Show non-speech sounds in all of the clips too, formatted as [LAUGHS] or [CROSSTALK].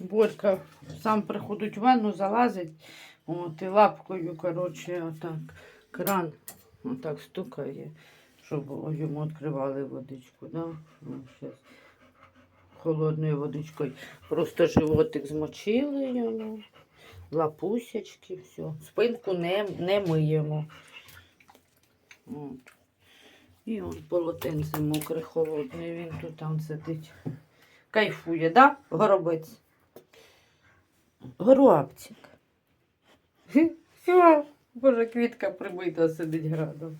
Борька сам приходить в ванну, залазить, от, і лапкою, коротше, отак, кран отак стукає, щоб йому відкривали водичку. Да? Ну. Холодною водичкою. Просто животик змочили йому, лапусячки, все. Спинку не, не миємо. От. І он полотенце мокре, холодне, він тут там сидить. Кайфує, да, горобець? Горуапчик. [LAUGHS] Все, боже, квітка прибита сидить градом.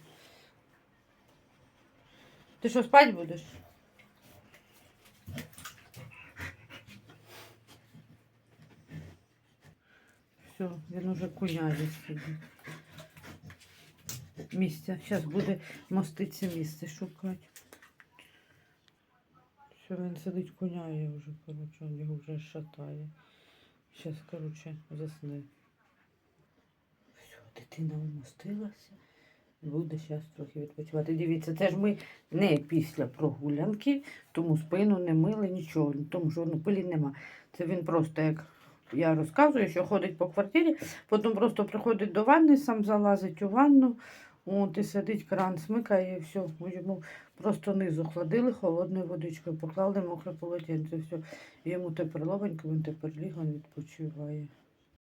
Ти що, спать будеш? Все, він уже куняє сидить. Місця. Зараз буде моститься місце шукати. Все, він сидить куняє вже, коротше, він його вже шатає. Зараз, коротше, засне. Все, дитина вмостилася. Буде зараз трохи відпочивати. Дивіться, це ж ми не після прогулянки, тому спину не мили, нічого, тому що пилі нема. Це він просто як я розказую, що ходить по квартирі, потім просто приходить до ванни, сам залазить у ванну, от і сидить, кран смикає і все. Йому просто низу хладили холодною водичкою, поклали мокре полотенце, все. Йому тепер ловенько, він тепер ліг, він відпочиває.